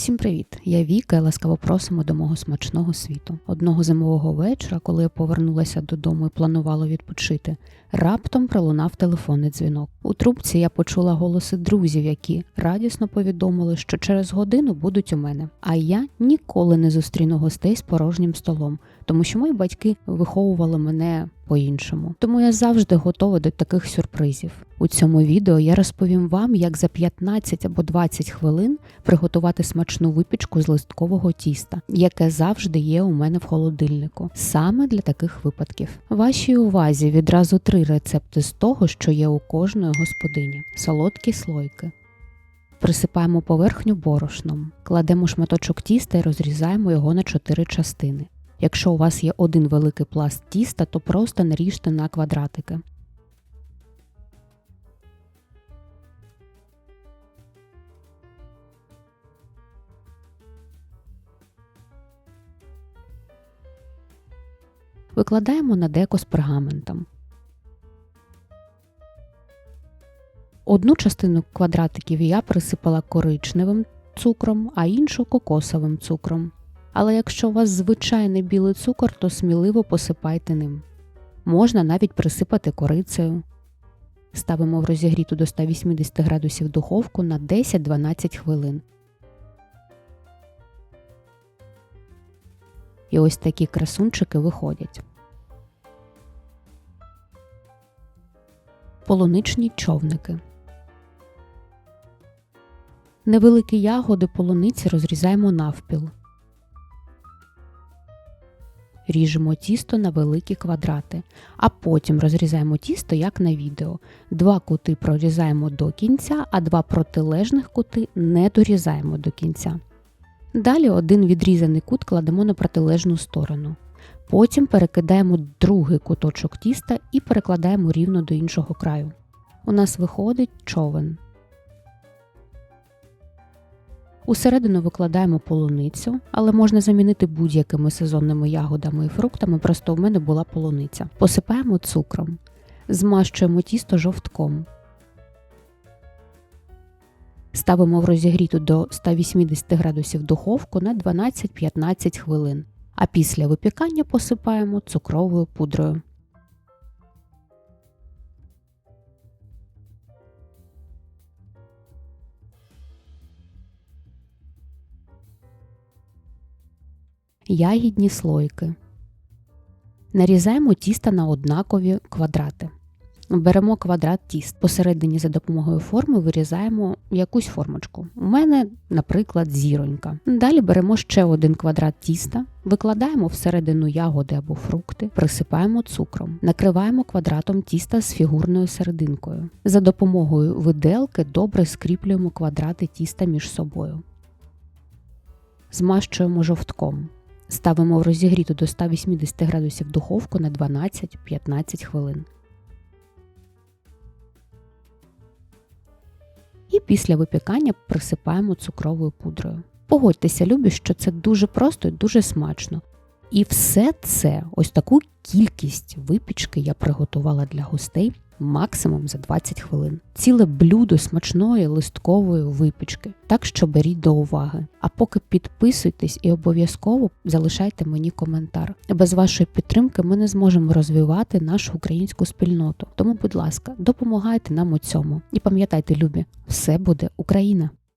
Всім привіт! Я Віка і ласкаво просимо до мого смачного світу. Одного зимового вечора, коли я повернулася додому і планувала відпочити, раптом пролунав телефонний дзвінок. У трубці я почула голоси друзів, які радісно повідомили, що через годину будуть у мене. А я ніколи не зустріну гостей з порожнім столом, тому що мої батьки виховували мене по-іншому. Тому я завжди готова до таких сюрпризів. У цьому відео я розповім вам, як за 15 або 20 хвилин приготувати смачну випічку з листкового тіста, яке завжди є у мене в холодильнику, саме для таких випадків. Вашій увазі відразу три рецепти з того, що є у кожної господині: солодкі слойки. Присипаємо поверхню борошном, кладемо шматочок тіста і розрізаємо його на 4 частини. Якщо у вас є один великий пласт тіста, то просто наріжте на квадратики. Викладаємо на деко з пергаментом. Одну частину квадратиків я присипала коричневим цукром, а іншу кокосовим цукром. Але якщо у вас звичайний білий цукор, то сміливо посипайте ним. Можна навіть присипати корицею. Ставимо в розігріту до 180 градусів духовку на 10-12 хвилин. І ось такі красунчики виходять. Полуничні човники. Невеликі ягоди полуниці розрізаємо навпіл. Ріжемо тісто на великі квадрати, а потім розрізаємо тісто як на відео. Два кути прорізаємо до кінця, а два протилежних кути не дорізаємо до кінця. Далі один відрізаний кут кладемо на протилежну сторону. Потім перекидаємо другий куточок тіста і перекладаємо рівно до іншого краю. У нас виходить човен. Усередину викладаємо полуницю, але можна замінити будь-якими сезонними ягодами і фруктами, просто в мене була полуниця. Посипаємо цукром, змащуємо тісто жовтком. Ставимо в розігріту до 180 градусів духовку на 12-15 хвилин, а після випікання посипаємо цукровою пудрою. Ягідні слойки. Нарізаємо тісто на однакові квадрати. Беремо квадрат тіст. Посередині за допомогою форми вирізаємо якусь формочку. У мене, наприклад, зіронька. Далі беремо ще один квадрат тіста, викладаємо всередину ягоди або фрукти, присипаємо цукром, накриваємо квадратом тіста з фігурною серединкою. За допомогою виделки добре скріплюємо квадрати тіста між собою. Змащуємо жовтком. Ставимо в розігріту до 180 градусів духовку на 12-15 хвилин. І після випікання присипаємо цукровою пудрою. Погодьтеся, любі, що це дуже просто і дуже смачно. І все це, ось таку кількість випічки я приготувала для гостей максимум за 20 хвилин. Ціле блюдо смачної листкової випічки. Так що беріть до уваги. А поки підписуйтесь і обов'язково залишайте мені коментар. Без вашої підтримки ми не зможемо розвивати нашу українську спільноту. Тому, будь ласка, допомагайте нам у цьому. І пам'ятайте, любі, все буде Україна!